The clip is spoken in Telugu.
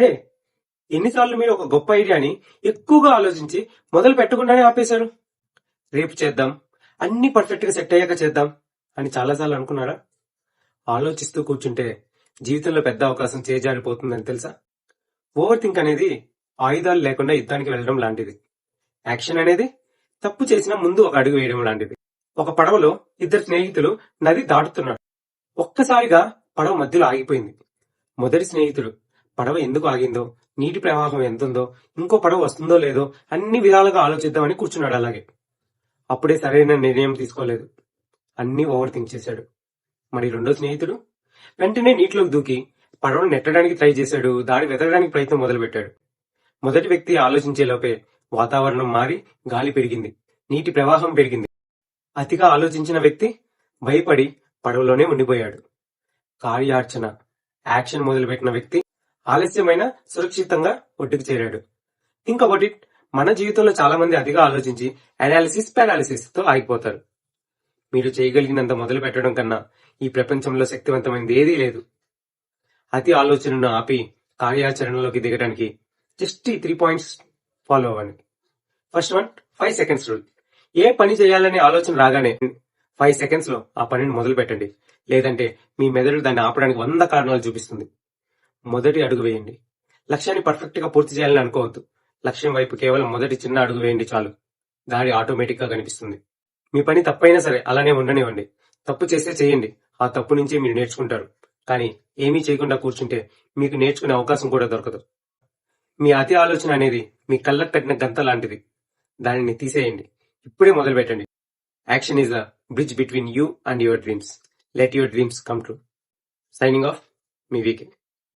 హే ఎన్నిసార్లు మీరు ఒక గొప్ప ఐడియాని ఎక్కువగా ఆలోచించి మొదలు పెట్టకుండానే ఆపేశారు? రేపు చేద్దాం. అన్ని పర్ఫెక్ట్గా సెట్ అయ్యాక చేద్దాం. అని చాలాసార్లు అనుకున్నారా ఆలోచిస్తూ కూర్చుంటే జీవితంలో పెద్ద అవకాశం చేజారిపోతుందని తెలుసా? ఓవర్ థింక్ అనేది ఆయుధాలు లేకుండా యుద్ధానికి వెళ్ళడం లాంటిది. యాక్షన్ అనేది తప్పు చేసిన ముందు ఒక అడుగు వేయడం లాంటిది. ఒక పడవలో ఇద్దరు స్నేహితులు నది దాటుతున్నారు ఒక్కసారిగా పడవ మధ్యలో ఆగిపోయింది. మొదటి స్నేహితుడు పడవ ఎందుకు ఆగిందో నీటి ప్రవాహం ఎంతుందో ఇంకో పడవ వస్తుందో లేదో అన్ని విధాలుగా ఆలోచిద్దామని కూర్చున్నాడు అలాగే. అప్పుడే సరైన నిర్ణయం తీసుకోలేదు. అన్ని ఓవర్ థింక్ చేశాడు. మరి రెండో స్నేహితుడు? వెంటనే నీటిలోకి దూకి పడవను నెట్టడానికి ట్రై చేశాడు దాడి వెతకడానికి ప్రయత్నం మొదలుపెట్టాడు. మొదటి వ్యక్తి ఆలోచించే లోపే వాతావరణం మారి గాలి పెరిగింది నీటి ప్రవాహం పెరిగింది. అతిగా ఆలోచించిన వ్యక్తి భయపడి పడవలోనే ఉండిపోయాడు. కార్యార్చన యాక్షన్ మొదలుపెట్టిన వ్యక్తి ఆలస్యమైన సురక్షితంగా ఒడ్డుకు చేరాడు. థింక్ అబౌట్ ఇట్ మన జీవితంలో చాలా మంది అతిగా ఆలోచించి అనాలిసిస్ పారాలిసిస్తో ఆగిపోతారు. మీరు చేయగలిగినంత మొదలు పెట్టడం కన్నా ఈ ప్రపంచంలో శక్తివంతమైనది ఏదీ లేదు. అతి ఆలోచనను ఆపి కార్యాచరణలోకి దిగడానికి జస్ట్ ఈ త్రీ పాయింట్స్ ఫాలో అవ్వండి. First one five seconds rule ఏ పని చేయాలనే ఆలోచన రాగానే ఫైవ్ సెకండ్స్లో ఆ పనిని మొదలు పెట్టండి లేదంటే మీ మెదడు దాన్ని ఆపడానికి వంద కారణాలు చూపిస్తుంది. మొదటి అడుగు వేయండి. లక్ష్యాన్ని పర్ఫెక్ట్గా పూర్తి చేయాలని అనుకోవద్దు. లక్ష్యం వైపు కేవలం మొదటి చిన్న అడుగు వేయండి చాలు. దారి ఆటోమేటిక్గా కనిపిస్తుంది. మీ పని తప్పైనా సరే అలానే ఉండనివ్వండి. తప్పు చేస్తే చేయండి. ఆ తప్పు నుంచే మీరు నేర్చుకుంటారు. కానీ ఏమీ చేయకుండా కూర్చుంటే మీకు నేర్చుకునే అవకాశం కూడా దొరకదు. మీ అతి ఆలోచన అనేది మీ కళ్ళకు తగిన గంత లాంటిది. దానిని తీసేయండి. ఇప్పుడే మొదలు పెట్టండి. Action is the bridge between you and your dreams let your dreams come true signing off me VK.